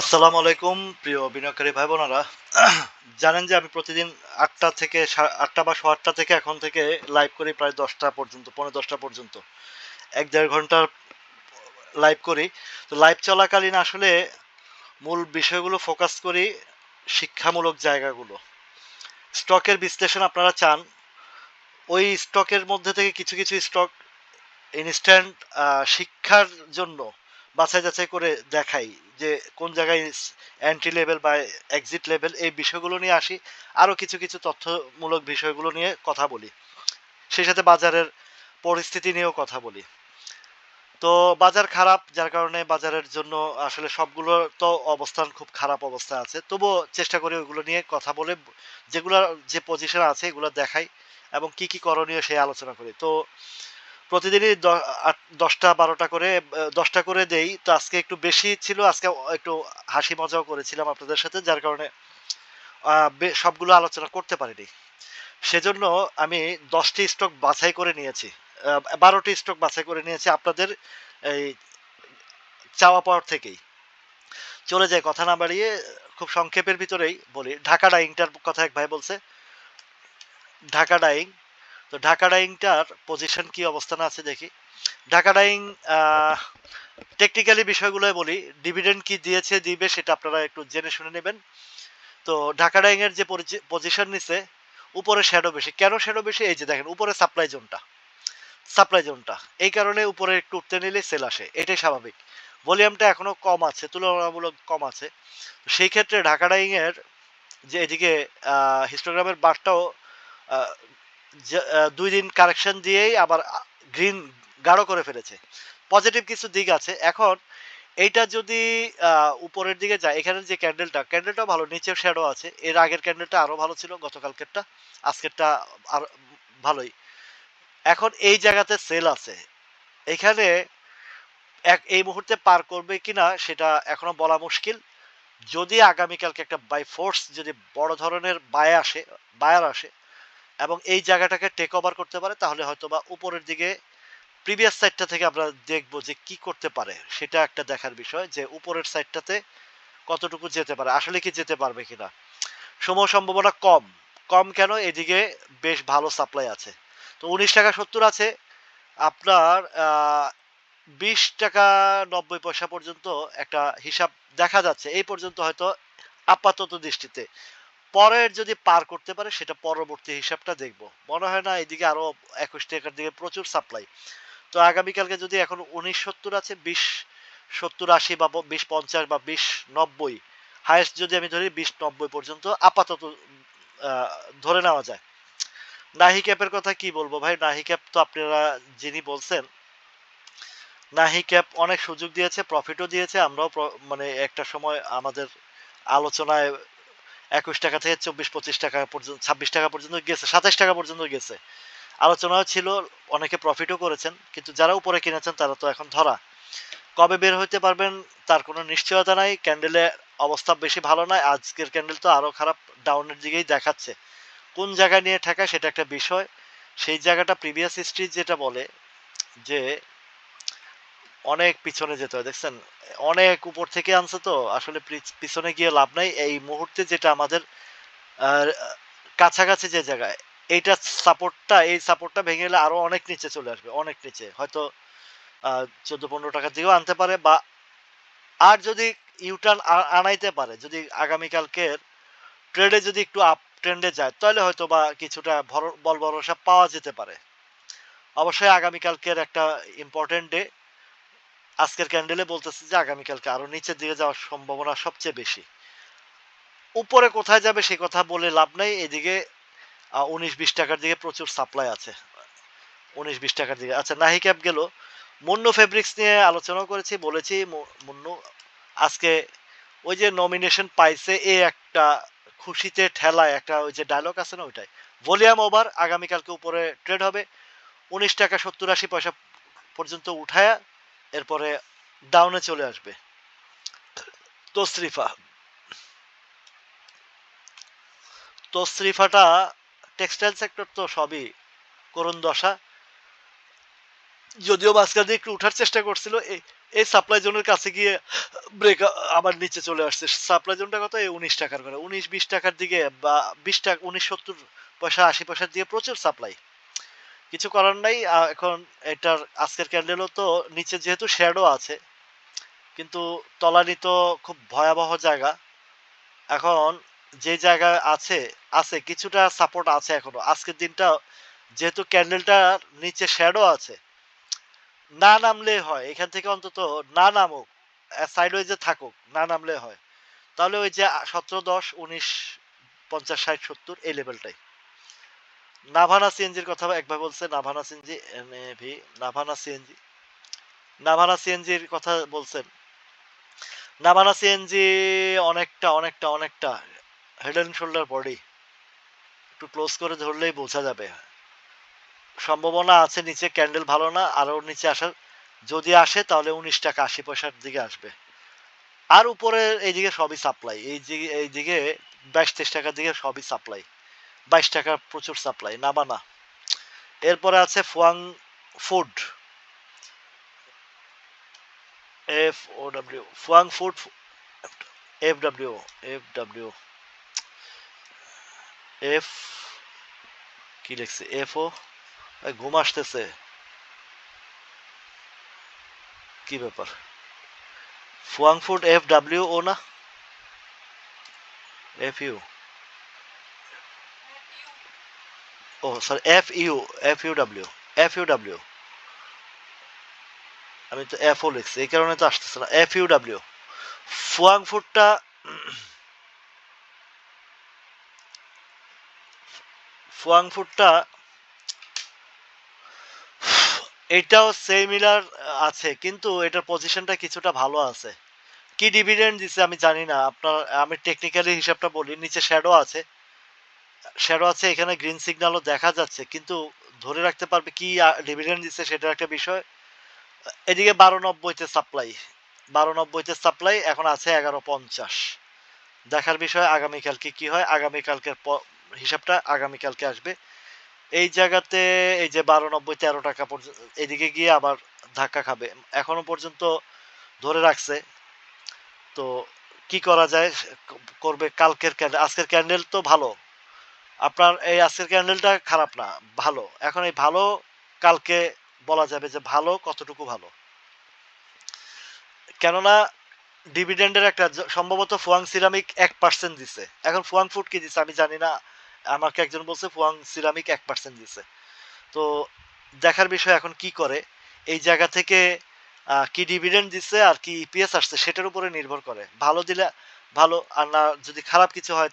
আসসালামু আলাইকুম, প্রিয় বিনিয়োগকারী ভাই বোনেরা জানেন যে আমি প্রতিদিন আটটা থেকে আটটা বা সোয়া আটটা থেকে এখন থেকে লাইভ করি প্রায় দশটা পর্যন্ত পনেরো দশটা পর্যন্ত। এক দেড় ঘণ্টার লাইভ করি। তো লাইভ চলাকালীন আসলে মূল বিষয়গুলো ফোকাস করি শিক্ষামূলক জায়গাগুলো। স্টকের বিশ্লেষণ আপনারা চান। ওই স্টকের মধ্যে থেকে কিছু কিছু স্টক ইনস্ট্যান্ট শিক্ষার জন্য বাছাই যাচাই করে দেখাই যে কোন জায়গায় এন্ট্রি লেভেল বা এক্সিট লেভেল এই বিষয়গুলো নিয়ে আসি। আরও কিছু কিছু তথ্যমূলক বিষয়গুলো নিয়ে কথা বলি। সেই সাথে বাজারের পরিস্থিতি নিয়েও কথা বলি। তো বাজার খারাপ, যার কারণে বাজারের জন্য আসলে সবগুলো তো অবস্থান খুব খারাপ অবস্থা আছে। তবুও চেষ্টা করি ওইগুলো নিয়ে কথা বলে যেগুলো, যে পজিশন আছে এগুলো দেখাই এবং কি কি করণীয় সেই আলোচনা করি। তো প্রতিদিনই দশটা, বারোটা করে দশটা করে দেই। তো আজকে একটু বেশি ছিল, আজকে একটু হাসি মজাও করেছিলাম আপনাদের সাথে, যার কারণে সবগুলো আলোচনা করতে পারিনি। সেজন্য আমি দশটি স্টক বাছাই করে নিয়েছি বারোটি স্টক বাছাই করে নিয়েছি আপনাদের এই চাওয়া পাওয়ার থেকেই। চলে যায় কথা না বাড়িয়ে খুব সংক্ষেপের ভিতরেই বলি। ঢাকা ডাইংটার কথা এক ভাই বলছে। ঢাকা ডাইং তো ঢাকা ডাইংটার পজিশন কি অবস্থানে আছে দেখি। ঢাকা ডাইং টেকনিক্যালি বিষয়গুলো বলি। ডিভিডেন্ড কি দিয়েছে, দিবে সেটা আপনারা একটু জেনে শুনে নেবেন। তো ঢাকা ডাইং এর যে পজিশন নিছে, উপরে শ্যাডো বেশি। কেন শ্যাডো বেশি? এই যে দেখেন, উপরে সাপ্লাই জোনটা সাপ্লাই জোনটা এই কারণে উপরে একটু উঠতে নিলে সেল আসে। এটাই স্বাভাবিক। ভলিউমটা এখনও কম আছে, তুলনামূলক কম আছে। সেই ক্ষেত্রে ঢাকা ডাইং এর যে এদিকে হিস্টোগ্রামের বারটাও দুই দিন কারেকশন দিয়েই আবার গ্রিন গাঢ় করে ফেলেছে। পজিটিভ কিছু দিক আছে। এখন এইটা যদি উপরের দিকে যায়, এখানে যে ক্যান্ডেলটা ক্যান্ডেলটা ভালো নিচের শ্যাডো আছে। এর আগের ক্যান্ডেলটা আরও ভালো ছিল, গতকালকেরটা, আজকেরটা আর ভালোই। এখন এই জায়গাতে সেল আছে। এখানে এক, এই মুহূর্তে পার করবে কিনা, সেটা এখনও বলা মুশকিল। যদি আগামীকালকে একটা বাই ফোর্স যদি বড় ধরনের বায় আসে বায়ার আসে এবং এই জায়গাটাকে টেক ওভার করতে পারে, তাহলে হয়তো বা উপরের দিকে প্রিভিয়াস সাইডটা থেকে আমরা দেখব যে কি করতে পারে। সেটা একটা দেখার বিষয় যে উপরের সাইডটাতে কতটুকু যেতে পারে। আসলে কি যেতে পারবে কিনা? সময় সম্ভাবনা কম। কম কেন? এদিকে বেশ ভালো সাপ্লাই আছে। তো উনিশ টাকা সত্তর আছে। আপনার বিশ টাকা নব্বই পয়সা পর্যন্ত একটা হিসাব দেখা যাচ্ছে। এই পর্যন্ত হয়তো আপাতত দৃষ্টিতে। পরের যদি পার করতে পারে, সেটা পরবর্তী হিসাবটা দেখব। মনে হয় না, এদিকে আরও একুশ টাকার দিকে প্রচুর সাপ্লাই তো আগামীকালকে যদি এখন উনিশ সত্তর আছে, বিশ সত্তর আশি বা বিশ পঞ্চাশ বা বিশ নব্বই হায়েস্ট যদি আমি ধরি, বিশ নব্বই পর্যন্ত আপাতত ধরে নেওয়া যায়। নাহি ক্যাপের কথা কি বলব ভাই? নাহি ক্যাপ তো আপনারা যিনি বলছেন, নাহি ক্যাপ অনেক সুযোগ দিয়েছে প্রফিটও দিয়েছে। আমরাও মানে একটা সময় আমাদের আলোচনায় একুশ টাকা থেকে চব্বিশ, পঁচিশ টাকা পর্যন্ত, ছাব্বিশ টাকা পর্যন্ত গেছে, সাতাশ টাকা পর্যন্ত গেছে। আলোচনাও ছিল, অনেকে প্রফিটও করেছেন, কিন্তু যারা উপরে কিনেছেন তারা তো এখন ধরা। কবে বের হইতে পারবেন তার কোনো নিশ্চয়তা নাই ক্যান্ডেলে অবস্থা বেশি ভালো নয়, আজকের ক্যান্ডেল তো আরও খারাপ ডাউনের দিকেই দেখাচ্ছে। কোন জায়গায় নিয়ে ঠেকা সেটা একটা বিষয়। সেই জায়গাটা প্রিভিয়াস হিস্ট্রি যেটা বলে যে অনেক পিছনে যেতে হয়। দেখছেন, অনেক উপর থেকে আনছে তো, আসলে পিছনে গিয়ে লাভ নাই। এই মুহূর্তে যেটা আমাদের কাছাকাছি যে জায়গায় এইটা সাপোর্টটা এই সাপোর্টটা ভেঙে গেলে আরও অনেক নিচে চলে আসবে, অনেক নিচে। হয়তো চোদ্দ পনেরো টাকার দিকেও আনতে পারে বা, আর যদি ইউটার্ন আনাইতে পারে, যদি আগামীকালকের ট্রেডে যদি একটু আপ ট্রেন্ডে যায়, তাহলে হয়তো বা কিছুটা বল ভরসা পাওয়া যেতে পারে। অবশ্যই আগামীকালকের একটা ইম্পর্টেন্ট ডে আজকের ক্যান্ডেলে বলতেছে যে আগামীকালকে আরও নিচের দিকে যাওয়ার সম্ভাবনা সবচেয়ে বেশি। উপরে কোথায় যাবে সে কথা বলে লাভ নাই, এদিকে উনিশ বিশ টাকার দিকে প্রচুর সাপ্লাই আছে। উনিশ বিশ টাকার দিকে। আচ্ছা নাহি ক্যাপ গেল। মুন্নু ফেব্রিক্স নিয়ে আলোচনাও করেছি, বলেছি মুন্নু, আজকে ওই যে নমিনেশন পাইছে এ একটা খুশিতে ঠেলায়, একটা ওই যে ডায়লগ আছে না ওইটাই। ভলিউম ওভার আগামীকালকে উপরে ট্রেড হবে। উনিশ টাকা সত্তর আশি পয়সা পর্যন্ত উঠায়া এরপরে ডাউনে চলে আসবে। তসরিফা তসরিফাটা টেক্সটাইল সেক্টর তো সবই করুণ দশা। যদিও মাঝখান দিয়ে একটু উঠার চেষ্টা করছিল এই সাপ্লাই জোনের কাছে গিয়ে ব্রেক আবার নিচে চলে আসছে। সাপ্লাই জোনটা কত এই উনিশ টাকার করে উনিশ, বিশ টাকার দিকে বা বিশ টাকা, উনিশ সত্তর পয়সা, আশি পয়সার দিকে প্রচুর সাপ্লাই কিছু করার নাই এখন এটার আজকের ক্যান্ডেলও তো নিচে যেহেতু শ্যাডো আছে, কিন্তু তলানি তো খুব ভয়াবহ জায়গা। এখন যে জায়গায় আছে আছে, কিছুটা সাপোর্ট আছে এখনও। আজকের দিনটা যেহেতু ক্যান্ডেলটার নিচে শ্যাডো আছে, না নামলে হয়, এখান থেকে অন্তত না নামুক সাইড ওয়েজে থাকুক, না নামলে হয়। তাহলে ওই যে সতেরো দশ, উনিশ, পঞ্চাশ, ষাট, সত্তর, এই লেভেলটাই নাভানা সিএনজির কথা একবার বলছে, নাভানা সিএনজি ভি নাভানা সিএনজি নাভানা সিএনজির কথা বলছেন। নাভানা সিএনজি অনেকটা অনেকটা অনেকটা হেড অ্যান্ড শোল্ডার বডি একটু ক্লোজ করে ধরলেই বোঝা যাবে। সম্ভাবনা আছে নিচে ক্যান্ডেল ভালো না আরও নিচে আসার। যদি আসে, তাহলে উনিশ টাকা, আশি পয়সার দিকে আসবে। আর উপরে, এইদিকে সবই সাপ্লাই এই দিকে এইদিকে বাইশ তেইশ টাকার দিকে সবই সাপ্লাই বাইশ টাকা প্রচুর সাপ্লাই নাবানা এরপরে আছে Fuwang food. F O W, Fuwang food F W F W, F, কি লিখছে? F O? ঘুম আসতেছে। কি ব্যাপার? Fuwang food F W O না? F U. Oh sorry F U F U W F U W আমি তো F O লিখছি, এই কারণে তো আসতেছে না এফ ইউ ডাব্লিউ ফুয়াং ফুডটা ফুয়াং ফুডটা এটাও সেমিলার আছে, কিন্তু এটার পজিশনটা কিছুটা ভালো আছে। কি ডিভিডেন্ড দিছে আমি জানি না, আপনার, আমি টেকনিক্যালি হিসাবটা বলি, নিচে শ্যাডো আছে। শ্যাডো আছে, এখানে গ্রিন সিগন্যালও দেখা যাচ্ছে, কিন্তু ধরে রাখতে পারবে কি ডিভিডেন্ড দিচ্ছে সেটার একটা বিষয়। এদিকে বারো নব্বইতে সাপ্লাই বারো নব্বইতে সাপ্লাই এখন আছে এগারো পঞ্চাশ। দেখার বিষয় আগামীকালকে কি হয়, আগামীকালকের হিসাবটা আগামীকালকে আসবে। এই জায়গাতে, এই যে বারো নব্বই তেরো টাকা পর্যন্ত, এদিকে গিয়ে আবার ধাক্কা খাবে। এখনও পর্যন্ত ধরে রাখছে। তো কি করা যায়, করবে কালকের ক্যান্ডেল আজকের ক্যান্ডেল তো ভালো। আপনার এই আজকের ক্যান্ডেলটা খারাপ না, ভালো। এখন এই ভালো কালকে বলা যাবে যে ভালো কতটুকু ভালো। কেননা ডিভিডেন্ডের একটা সম্ভবত ফুয়াং সিরামিক এক পার্সেন্ট দিছে। এখন ফুয়াং ফুড কি দিছে আমি জানি না। আমাকে একজন বলছে ফুয়াং সিরামিক এক পার্সেন্ট দিছে। তো দেখার বিষয় এখন কি করে? এই জায়গা থেকে কি ডিভিডেন্ড দিচ্ছে আর কি ইপিএস আসছে সেটার উপরে নির্ভর করে। ভালো দিলে ভালো, আর না যদি খারাপ কিছু হয়,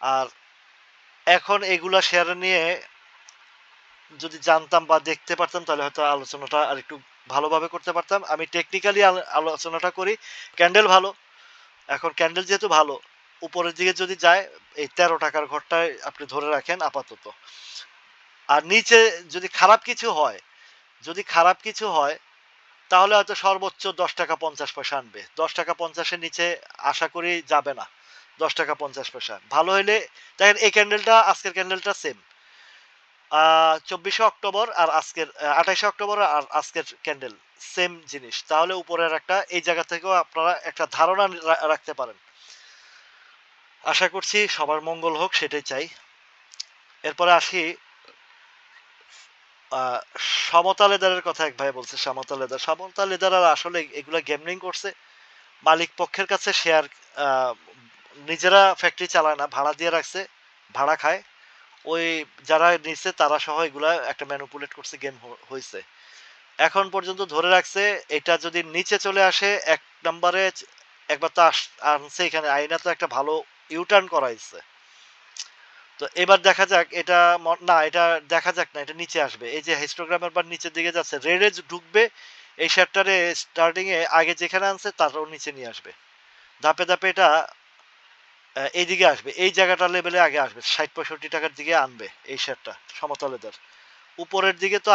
আর এখন এগুলা শেয়ার নিয়ে যদি জানতাম বা দেখতে পারতাম, তাহলে হয়তো আলোচনাটা আর একটু ভালোভাবে করতে পারতাম। আমি টেকনিক্যালি আলোচনাটা করি। ক্যান্ডেল ভালো। এখন ক্যান্ডেল যেহেতু ভালো, উপরের দিকে যদি যায়, এই তেরো টাকার ঘরটায় আপনি ধরে রাখেন আপাতত। আর নিচে যদি খারাপ কিছু হয়, যদি খারাপ কিছু হয়, তাহলে হয়তো সর্বোচ্চ দশ টাকা পঞ্চাশ পয়সা আনবে। দশ টাকা পঞ্চাশের নিচে আশা করি যাবে না। দশ টাকা পঞ্চাশ পয়সা। ভালো হলে দেখেন এই ক্যান্ডেলটা আজকের ক্যান্ডেলটা সেম চব্বিশে অক্টোবর আর আজকের আঠাইশে অক্টোবর আর আজকের ক্যান্ডেল সেম জিনিস। তাহলে উপরের একটা, এই জায়গা থেকেও আপনারা একটা ধারণা রাখতে পারেন। আশা করছি সবার মঙ্গল হোক, সেটাই চাই। এরপরে আসি সমতা লেদারের কথা এক ভাই বলছে, সমতা লেদার। সমতা লেদার আর আসলে এগুলা গেমলিং করছে। মালিক পক্ষের কাছে শেয়ার নিজেরা ফ্যাক্টরি চালায় না, ভাড়া দিয়ে রাখছে, ভাড়া খায়। ওই যারা নিচ্ছে তারা সহ এগুলা একটা ম্যানুপুলেট করছে গেম হয়েছে এখন পর্যন্ত ধরে রাখছে, এটা যদি নিচে চলে আসে, এক নম্বরে একবার তো আনছে এখানে আইনা তো একটা ভালো ইউটার্ন করাইছে। তো এবার দেখা যাক, এটা না, এটা দেখা যাক না, এটা নিচে আসবে। এই যে হিস্টোগ্রামের বার নিচের দিকে যাচ্ছে রেডে ঢুকবে, এই শেয়ারটারে স্টার্টিং এ, আগে যেখানে আনছে, তারও নিচে নিয়ে আসবে। ধাপে ধাপে এটা এইদিকে আসবে। এই জায়গাটা লেভেলে আগে আসবে। ষাট পঁয়ষট্টি টাকার দিকে আনবে এই শেয়ারটা সমতলেদার। উপরের দিকে তো,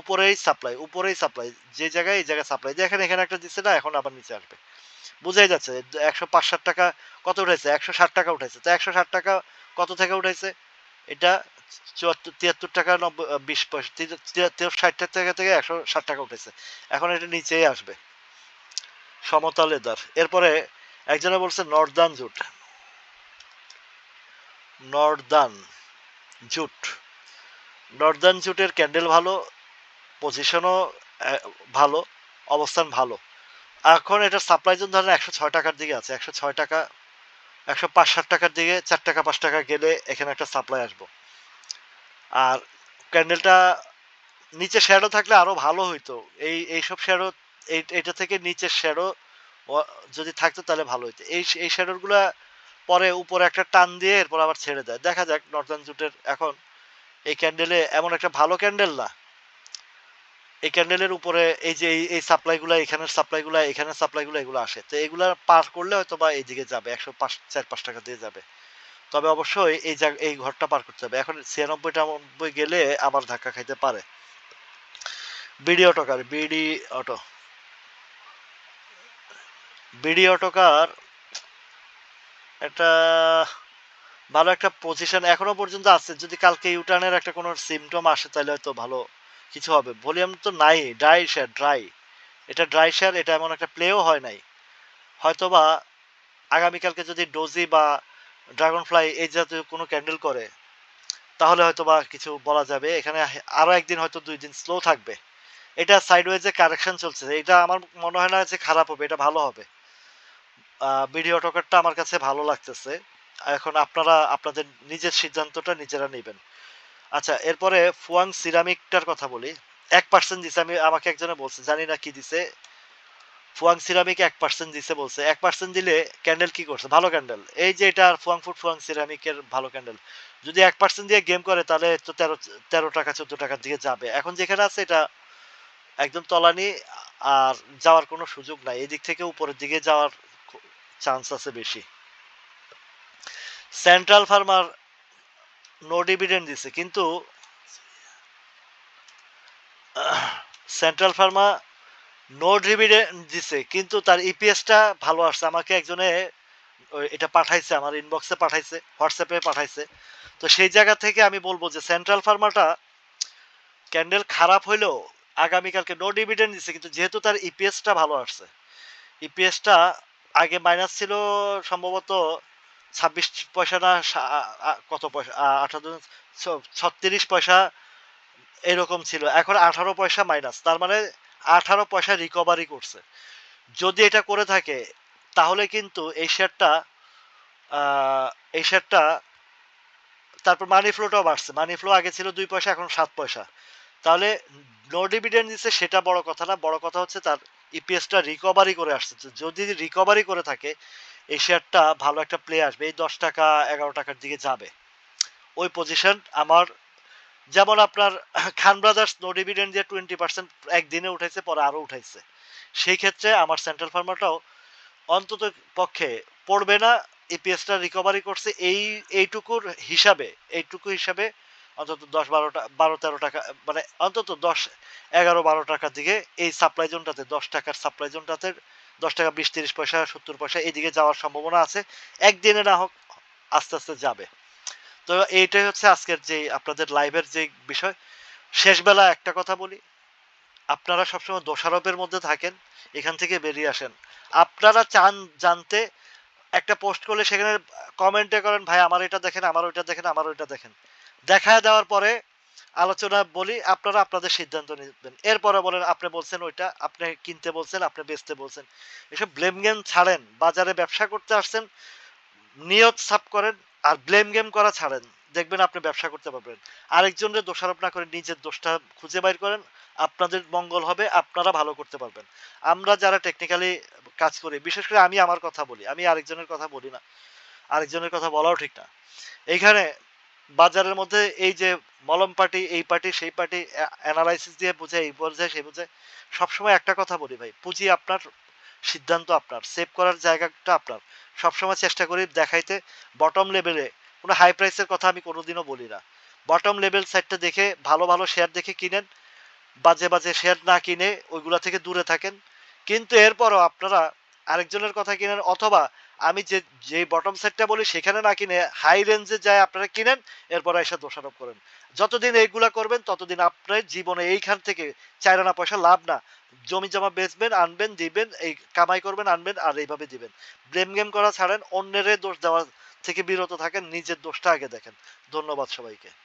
উপরেই সাপ্লাই উপরেই সাপ্লাই যে জায়গায়, এই জায়গায় সাপ্লাই দেখেন, এখানে একটা দিচ্ছে না, এখন আবার নিচে আসবে। বুঝাই যাচ্ছে, একশো পাঁচ ষাট টাকা কত উঠেছে একশো ষাট টাকা উঠেছে তো একশো ষাট টাকা কত থেকে উঠেছে এটা চুয়াত্তর, তিয়াত্তর টাকা, নব্বই বিশ পয়সা ষাট টাকা থেকে একশো ষাট টাকা উঠেছে এখন এটা নিচেই আসবে। সমতলে লেদার এরপরে একজনে বলছে, নর্দার্ন জুট। Northern jute. নর্দার্ন জুটের ক্যান্ডেল ভালো পজিশনও ভালো, অবস্থান ভালো। এখন এটার সাপ্লাই জোন ধরেন একশো ছয় টাকার দিকে আছে। একশো ছয় টাকা, একশো পাঁচ ষাট টাকার দিকে, চার টাকা, পাঁচ টাকা গেলে এখানে একটা সাপ্লাই আসব। আর ক্যান্ডেলটা নিচে শ্যাডো থাকলে আরও ভালো হইতো। এই এইসব শ্যাডো এইটা থেকে নিচের শ্যাডো যদি থাকতো তাহলে ভালো হইতো। এই এই শ্যাডোগুলা পরে উপরে একটা টান দিয়ে এরপর আবার ছেড়ে দেয়। দেখা যাক নর্দার্ন জুটের এখন এই ক্যান্ডেলে এমন একটা ভালো ক্যান্ডেল না। এই ক্যান্ডেলের উপরে এই যে এই সাপ্লাইগুলো, এখানের সাপ্লাইগুলো এখানের সাপ্লাইগুলো, এগুলো আসে। তো এগুলা পার করলে হয়তো বা এইদিকে যাবে, একশো পাঁচ, চার, পাঁচ টাকা দিয়ে যাবে। তবে অবশ্যই এই জায়গা, এই ঘরটা পার করতে হবে। এখন ছিয়ানব্বইটা নব্বই গেলে আবার ধাক্কা খাইতে পারে। BD autocar, BD auto. BD autocar একটা ভালো একটা পজিশন এখনও পর্যন্ত আছে। যদি কালকে ইউটার্নের একটা কোনো সিমটম আসে, তাহলে হয়তো ভালো কিছু হবে। ভলিউম তো নাই ড্রাই শেয়ার ড্রাই এটা ড্রাই শেয়ার এটা এমন একটা প্লেও হয় নাই। হয়তোবা আগামীকালকে যদি ডোজি বা ড্রাগন ফ্লাই এই জাতীয় কোনো ক্যান্ডেল করে, তাহলে হয়তো বা কিছু বলা যাবে। এখানে আরও একদিন হয়তো দুই দিন স্লো থাকবে। এটা সাইডওয়েজে কারেকশন চলছে। এটা আমার মনে হয় না যে খারাপ হবে, এটা ভালো হবে। ভিডিও টকারটা আমার কাছে ভালো লাগতেছে। এখন আপনারা, আপনাদের নিজের সিদ্ধান্তটা নিজেরা নেবেন। আচ্ছা এরপরে ফুয়াং সিরামিকটার কথা বলি। এক পার্সেন্ট দিছে, আমি, আমাকে একজনে বলছে, জানি না কি দিছে। ফুয়াং সিরামিক এক পার্সেন্ট দিছে বলছে। এক পার্সেন্ট দিলে ক্যান্ডেল কি করছে? ভালো ক্যান্ডেল এই যে এটা ফুয়াং ফুড, ফুয়াং সিরামিকের ভালো ক্যান্ডেল যদি এক পার্সেন্ট দিয়ে গেম করে, তাহলে তো তেরো তেরো টাকা, চোদ্দ টাকার দিকে যাবে। এখন যেখানে আছে, এটা একদম তলানি, আর যাওয়ার কোনো সুযোগ নাই। এদিক থেকে উপরের দিকে যাওয়ার চান্স আছে বেশি। সেন্ট্রাল ফার্মার নো ডিভিডেন্ড দিছে, কিন্তু সেন্ট্রাল ফার্মা নো ডিভিডেন্ড দিছে, কিন্তু তার ইপিএসটা ভালো আসছে। আমাকে একজনে এটা পাঠাইছে, আমার ইনবক্সে পাঠাইছে হোয়াটসঅ্যাপে পাঠাইছে। তো সেই জায়গা থেকে আমি বলব যে সেন্ট্রাল ফার্মাটা ক্যান্ডেল খারাপ হইলেও আগামীকালকে নো ডিভিডেন্ড দিছে, কিন্তু যেহেতু তার ইপিএসটা ভালো আসছে ইপিএসটা আগে মাইনাস ছিল সম্ভবত ছাব্বিশ পয়সা না কত পয়সা? আঠারো ছত্রিশ পয়সা এরকম ছিল। এখন আঠারো পয়সা মাইনাস তার মানে আঠারো পয়সা রিকভারি করছে। যদি এটা করে থাকে, তাহলে কিন্তু এই শেয়ারটা এই শেয়ারটা তারপর মানি ফ্লোটাও বাড়ছে। মানি ফ্লো আগে ছিল দুই পয়সা, এখন সাত পয়সা। তাহলে নো ডিভিডেন্ড দিচ্ছে, সেটা বড় কথা না। বড় কথা হচ্ছে তার ইপিএসটা রিকভারি করে আসছে। যদি রিকভারি করে থাকে, এই শেয়ারটা ভালো একটা প্লে আসবে, এই দশ টাকা, এগারো টাকার দিকে যাবে। ওই পজিশন আমার, যেমন আপনার খান ব্রাদার্স নো ডিভিডেন্ড দিয়ে টোয়েন্টি পার্সেন্ট একদিনে উঠাইছে, পরে আরও উঠাইছে। সেই ক্ষেত্রে আমার সেন্ট্রাল ফার্মাটাও অন্তত পক্ষে পড়বে না ইপিএসটা রিকভারি করছে। এই, এইটুকুর হিসাবে, এইটুকু হিসাবে অন্তত দশ বারোটা, বারো তেরো টাকা মানে অন্তত দশ, এগারো বারো টাকার দিকে এই সাপ্লাই জোনটাতে দশ টাকার সাপ্লাই জোনটাতে দশ টাকা, বিশ, তিরিশ পয়সা, সত্তর পয়সা এদিকে যাওয়ার সম্ভাবনা আছে। একদিনে না হোক, আস্তে আস্তে যাবে। তো এইটাই হচ্ছে আজকের যে আপনাদের লাইভের যে বিষয়। শেষবেলা একটা কথা বলি। আপনারা সবসময় দোষারোপের মধ্যে থাকেন, এখান থেকে বেরিয়ে আসেন। আপনারা চান, জানতে, একটা পোস্ট করলে সেখানে কমেন্টে করেন, ভাই, আমার এটা দেখেন, আমার ওইটা দেখেন, আমার ওইটা দেখেন। দেখা দেওয়ার পরে আলোচনা বলি, আপনারা আপনাদের সিদ্ধান্ত নেবেন। এরপরে বলেন, আপনি বলছেন ওইটা, আপনি কিনতে বলছেন, আপনি বেচতে বলছেন। এসব ব্লেম গেম ছাড়েন, বাজারে ব্যবসা করতে আসছেন, নিয়ত সাপ করেন আর ব্লেম গেম করা ছাড়েন। দেখবেন আপনি ব্যবসা করতে পারবেন। আরেকজনের দোষারোপ না করে নিজের দোষটা খুঁজে বাইর করেন, আপনাদের মঙ্গল হবে, আপনারা ভালো করতে পারবেন। আমরা যারা টেকনিক্যালি কাজ করি, বিশেষ করে আমি আমার কথা বলি, আমি আরেকজনের কথা বলি না। আরেকজনের কথা বলাও ঠিক না। এইখানে বাজারের মধ্যে এই যে মলম পার্টি, এই পার্টি, সেই পার্টি অ্যানালাইসিস দিয়ে বুঝে, এই বোঝে সেই বুঝে, সবসময় একটা কথা বলি ভাই, পুঁজি আপনার, সিদ্ধান্ত আপনার সেভ করার জায়গাটা আপনার। সবসময় চেষ্টা করি দেখাইতে বটম লেভেলে কোনো হাই প্রাইসের কথা আমি কোনোদিনও বলি না। বটম লেভেল সাইডটা দেখে, ভালো ভালো শেয়ার দেখে কিনেন, বাজে বাজে শেয়ার না কিনে ওইগুলা থেকে দূরে থাকেন। কিন্তু এরপরও আপনারা আরেকজনের কথা কিনেন, অথবা আমি যে যে বটম সেটটা বলি সেখানে না কিনে হাই রেঞ্জে যায় আপনারা কিনেন, এরপর এসে দোষারোপ করেন। যতদিন এইগুলা করবেন, ততদিন আপনার জীবনে এইখান থেকে চার আনা পয়সা লাভ না। জমি জমা বেচবেন, আনবেন, দিবেন, এই কামাই করবেন, আনবেন, আর এইভাবে দিবেন। ব্লেম গেম করা ছাড়েন, অন্যের দোষ দেওয়া থেকে বিরত থাকেন, নিজের দোষটা আগে দেখেন। ধন্যবাদ সবাইকে।